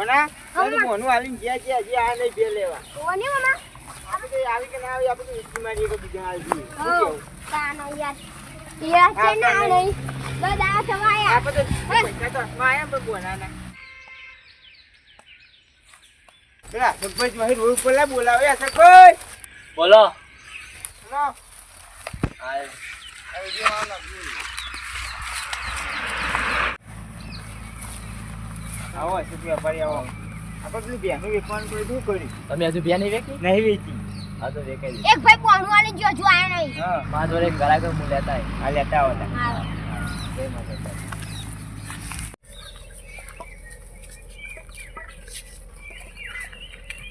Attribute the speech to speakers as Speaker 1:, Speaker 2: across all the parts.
Speaker 1: કોના. તારું મોનું હાલીને જ્યાં જ્યાં જ્યાં આ નહીં બે લેવા.
Speaker 2: ઓની મામા?
Speaker 1: આપણે આવી કે ના આવી આપણે તો મારી એક બીજા
Speaker 2: આવી
Speaker 1: ઓ
Speaker 2: કાનો યાર. યાર છે ના
Speaker 1: આ
Speaker 2: નહીં બધા સવાયા
Speaker 1: આપણે તો પૈસા તો માયા આયા બોલા બોલાના. પેલા સરપંચ વાહી રોડ ઉપર લા બોલાવે આ સરપંચ
Speaker 3: બોલો.
Speaker 1: હવે જો આમ નાખ્યું. આવો અશોક વેપારી આવો. આપણે પેલું બેનું વેપાર કોઈ શું કર્યું?
Speaker 3: તમે હજુ બે નહીં વેચી?
Speaker 1: નહીં વેચી.
Speaker 3: હા તો વેકાઈ
Speaker 2: એક ભાઈ બોનું વાળી જો જો આયા નહીં.
Speaker 1: હા.
Speaker 3: મારા જોડે એક ગ્રાહક હું લેતા આય.
Speaker 1: લેતા આવો
Speaker 2: હા.
Speaker 3: જય માતા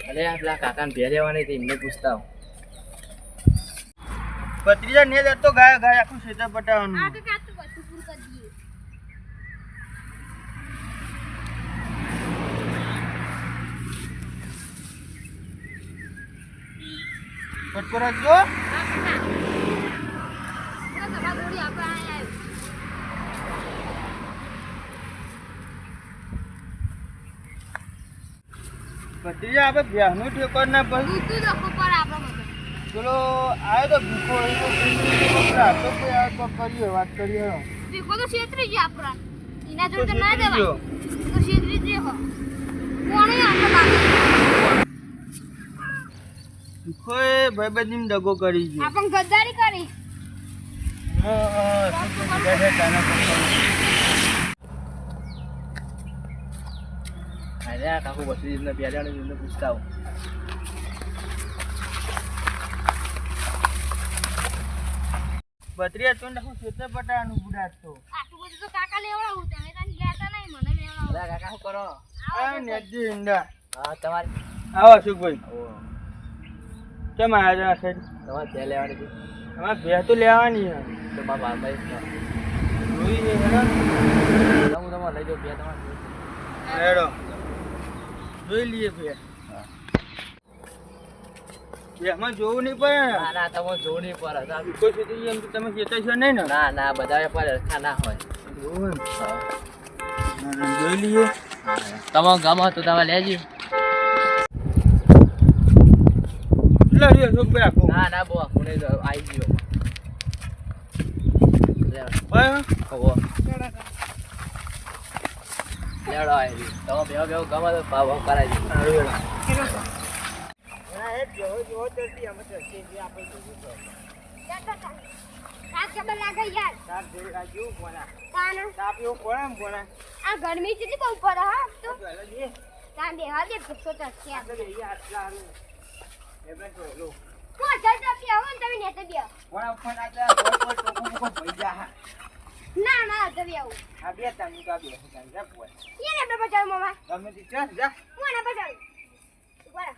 Speaker 3: અરે આ પેલા કાકાને ભેર રહેવાની હતી એમને પૂછતા આવું.
Speaker 1: ભત્રીજા ને જતો ગાય ગાય આખું ક્ષેત્ર
Speaker 2: આ
Speaker 1: પટાવવાનું
Speaker 2: તો કાતું બધું પૂરું કરી દઈએ
Speaker 1: ફટકો રાખજો
Speaker 2: તમારા આપણે
Speaker 1: બેહનું ઠેકોર ના પછી
Speaker 2: તું તો બધો
Speaker 1: આવ્યો ભૂખો તો આવે કરીએ વાત કરીએ
Speaker 2: ભૂખો તો છેતરી ગયા આપણા. એના જોડે ના દેવાય તો છેતરી જ હો. કોણે આપણે
Speaker 1: ભૂખો એ ભાઈબંધીને દગો કરી છે
Speaker 2: આપણ ગદ્દારી કરી.
Speaker 3: અરે કાકુ બસરી એમને એમને પૂછતા
Speaker 1: તું
Speaker 2: આટલું બધું તો કાકા લેવડાવું તમે તને કહેતા નહીં મને લેવડાવો.
Speaker 3: કાકા શું કરો?
Speaker 1: આ નેજી ઈંડા.
Speaker 3: હા તમારે
Speaker 1: આવો અશોકભાઈ. કેમ આવ્યા છે
Speaker 3: તમારે ભેર લેવાની છે.
Speaker 1: તમારે ભેં તો લેવાની છે.
Speaker 3: તો મારા એક
Speaker 1: જોઈ છે.
Speaker 3: હું તમારે લઈ જાઉં ભે તમારે
Speaker 1: હેડો. જોઈ લઈએ ભે ભેંમાં જોવું નહીં પડે ને.
Speaker 3: ના તમે જોવું નહીં પડે.
Speaker 1: કોઈ સુધી એમ તમે છો નહીં ને?
Speaker 3: ના ના બધા વેપાર હરખા ના હોય.
Speaker 1: જોવું જોઈ લઈએ.
Speaker 3: તમે ગમો તો તમે લેજો.
Speaker 1: કેટલા રહ્યો અશોકભાઈ આખો
Speaker 3: ના ના બો તો આવી ગયો.
Speaker 1: બરાબર?
Speaker 3: હોવો. લેવડો આવી. તમે બેવ બેહો ગમે તો ભાવ ભાવ કરાવી દો.
Speaker 1: સારું હેડો. હા, હેડ જેવો જેવો ચડતી અમે જઈએ, આપણે તો.
Speaker 2: આ ગરમી કેટલી બહુ પડે હા તો
Speaker 1: તો
Speaker 2: બેહા દે ભૂખો તો ને તમે
Speaker 1: હા.
Speaker 2: ના ના તો બેહો
Speaker 1: આ બે તાનું તો આ બે તાનું. જા ભોય.
Speaker 2: એને આપણે બચાવ મામા
Speaker 1: ગમે તે ચાલ, જા.
Speaker 2: હું એને બચાવ બરા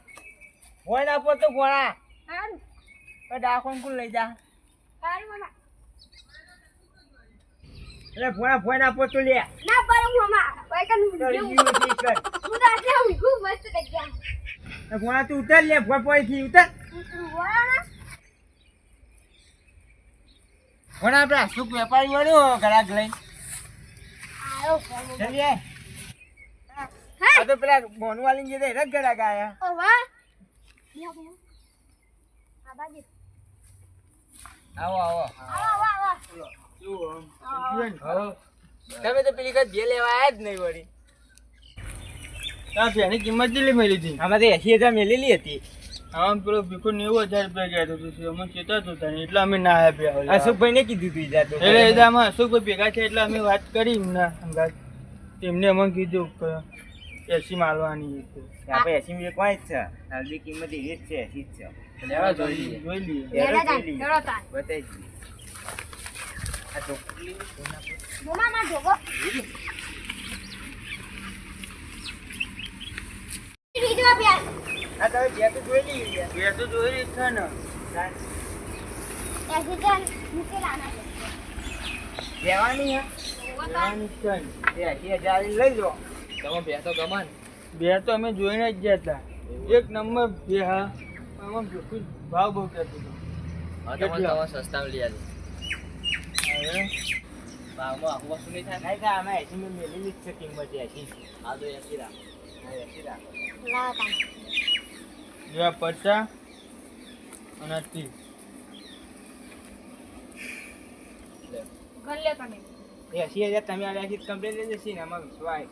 Speaker 1: ભોય ના પોતો ભોણા.
Speaker 2: હારું
Speaker 1: તો ડાકોન કુલ લઈ જા
Speaker 2: હારું મામા
Speaker 1: એટલે ભોય ના પોતો લે
Speaker 2: ના પર હું મામા ભાઈ કન
Speaker 1: તો
Speaker 2: હું
Speaker 1: કર.
Speaker 2: તો આટલે હું મસ્ત જગ્યા
Speaker 1: એ ભોણા તું ઉતર લે ભોય પોયથી ઉતર. ભોણા આપણે અશોક વેપારી વળ્યો ઘરાક
Speaker 2: લઈ.
Speaker 1: ચલીએ. આ તો પેલા મોનવાલી વાલી જે રગ ઘરાક આયા.
Speaker 2: ઓ વાહ
Speaker 3: આવો આવો.
Speaker 2: આવા આવા. આવા
Speaker 1: તમે તો પેલી કઈ બે લેવા આયા જ નહીં વળી. એની કિંમત કેટલી મેલી હતી? અમારે તો એસી હજાર મેલેલી હતી. આમ પેલો ભીખો નેવું હજાર રૂપિયા ગયા હતો અમે ચેતા હતા એટલે અમે ના આપ્યા અશોકભાઈ ને કીધું તું એટલે એટલે અમે અશોકભાઈ ભેગા છે એટલે અમે વાત કરી એમના અંદાજ તેમને અમને કીધું કે એસી માલવાની
Speaker 4: આપણે એસી કોઈ જ છે. હાલની કિંમત એવી જ છે એસી જ છે.
Speaker 3: લેવા જોઈએ
Speaker 1: જોઈ લઈએ
Speaker 2: તાન તાન
Speaker 4: બતાવી દઈએ. આ ચોકલી
Speaker 2: મોમા માં જોગો. પ્યાર
Speaker 1: આ તમે બે તો જોઈ બે તો જોઈ જ છે ને ને.
Speaker 4: હજાર લઈ લો
Speaker 3: તમે બે તો ગમન
Speaker 1: બે તો અમે જોઈને જ ગયા હતા એક નંબર બે હા આમાં ભાવ બહુ કહેતો હતો
Speaker 3: તમે? સસ્તામાં લઈ
Speaker 1: હવે
Speaker 3: ભાવમાં આવું વસ્તુ નહીં થાય
Speaker 4: તો આમાં એસી મેં મેલી જ છે કિંમત એસી
Speaker 3: આ તો એસી રાખો
Speaker 2: લાવો.
Speaker 1: જેવા પચાસ અને ત્રીસ
Speaker 4: એસી હજાર તમે આ રાખી કમ્પ્લેટ લઈ જશે ને આમાં સ્વાય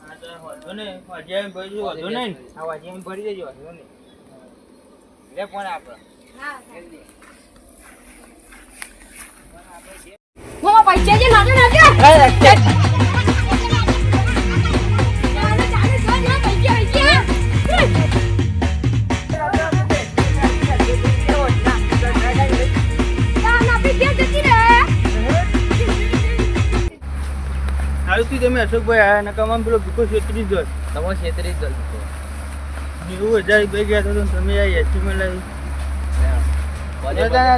Speaker 1: હા તો વાંધો નહીં હજાર ભરી વાંધો નહીં ને?
Speaker 4: આ વાજી એમ ભરી દેજો વાંધો નહીં લે ફોન આપણે
Speaker 2: પૈસા જે લાગે ને
Speaker 1: થયું તમે અશોકભાઈ આવ્યા ને આમ પેલો ભીખો છેત્રીસ જ હોત.
Speaker 3: તમે છેતરી જ જલ્દી કહો.
Speaker 1: નેવું હજાર રૂપિયા ગયા હતા તો તમે આ એસીમાં લાવી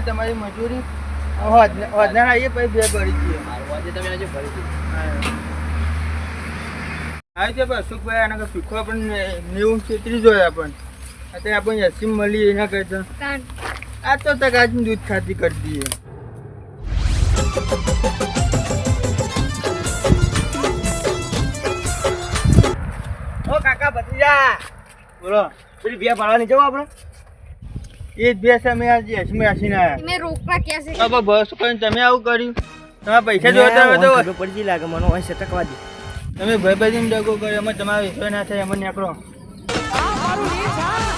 Speaker 1: તમારી મજૂરી વધના આવીએ પછી બે ભરી છીએ
Speaker 3: મારું તમે આજે ભરી દીધું.
Speaker 1: આવી છે અશોકભાઈ આના ભીખો આપણને નેવું છેત્રીસ જ હોય આપણને અત્યારે આપણને એસી મળી એના કરતા. આ તો તક આજનું દૂધ ખાતી કરી દઈએ બોલો.
Speaker 4: પેલી બે પાડવાની જવું આપણે?
Speaker 1: એ જ બે અમે આજે એસી એસીને આવ્યા
Speaker 2: મેં રોકડા ક્યાં છે?
Speaker 1: હવે બસ કરીને તમે આવું કર્યું. તમારા પૈસા જોતા હોય તો
Speaker 4: ખબર પડી લાગે મને હોય છે ટકવા દે.
Speaker 1: તમે ભાઈ ભાઈ ડગો કર્યો અમે તમારા વિશ્વાસ ના થાય અમે નીકળો.
Speaker 2: મારું